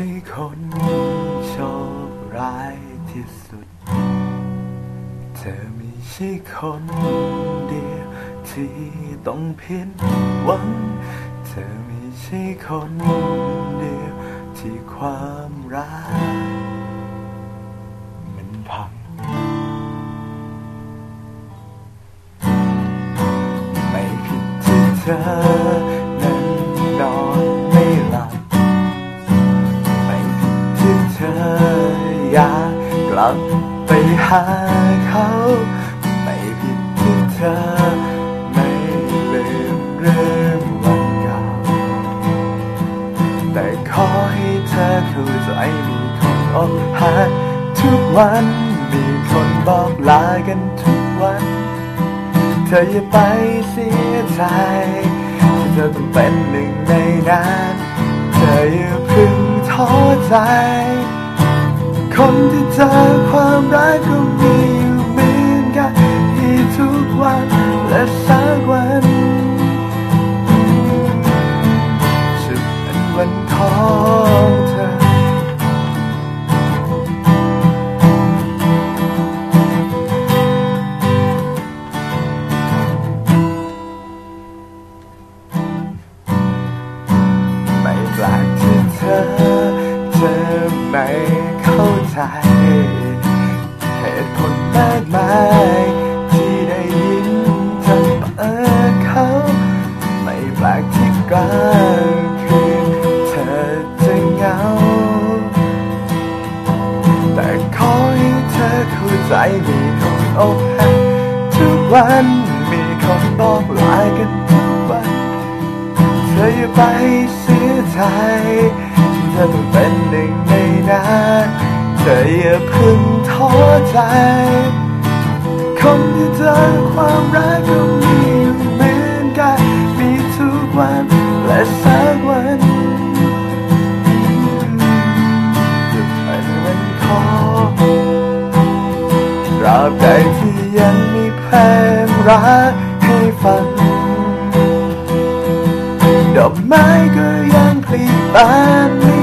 ช่คนโชคร้ายที่สุด เธอไม่ใช่คนเดียวที่ต้องผิดหวัง เธอไม่ใช่คนเดียวที่ความรักมันพัง ไม่ผิดที่เธอ ลับไปหาเขาไม่ผิดที่เธอ ไม่ลืมเรื่องวันเก่าแต่ขอให้เธอเข้าใจมีคนอกหักทุกวันมีคนบอกลากันทุกวัน เธออย่าไปเสียใจที่เธอต้องเป็นหนึ่งในนั้น เธออย่าพึ่งท้อใจ คนที่เจอความรักก็มีอยู่เหมือนกันที่ทุกวันและสักวันจะเป็นวันของเธอ ไม่แปลกที่เธอจะไม่ ใจเหตุผลมากมายที่ได้ยินจากปาเขาไม่แปลกที่กลางคืนเธอจะเหงา แต่ขอให้เธอเข้าใจมีคนอกหักทุกวันมีคนบอกลากันทุกวันเธออย่าไปเสียใจที่เธอต้องเป็นหนึ่งในนั้น ธออย่าพึ่งท้อใจ คนที่เจอความรักก็มีอยู่เหมือนกัน มีทุกวันและสักวันจะเป็นวันขอตราบใดที่ยังมีเพลงรักให้ฟัง ดอกไม้ก็ยังพลีบาน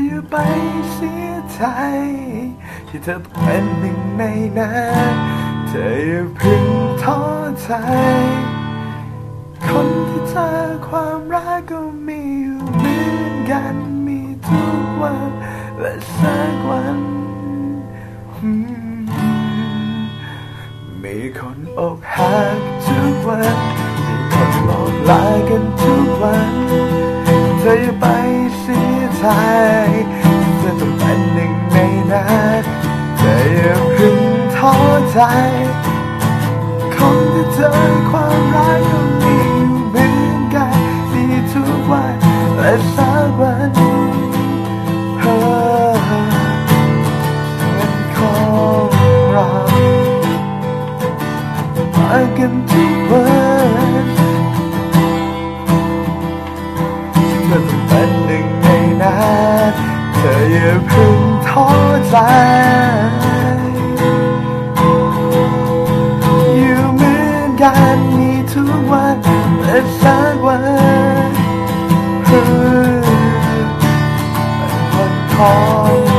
เธอไปเสียใจที่เธอเป็นหนึ่งในนั้นเธออย่าเพึ่งท้อใจ คนที่เจอความรักก็มีอยู่เหมือนกันมีทุกวันและสักวันมีคนอกหักทุกวัน มีคนบอกลากันทุกวัน เธออย่าไป ใจที่เธอต้องเป็นหนึ่งในนั้นเธออย่าเพึ่งท้อใจคนที่เจอความรักก็มีอยู่เหมือนกันมีทุกวันและสักวันเฮ้อเป็นของเรามากันทุ อย่าเพิ่งท้อใจอยู่เหมือนกันมีทุกวันและสักวันวันท้อ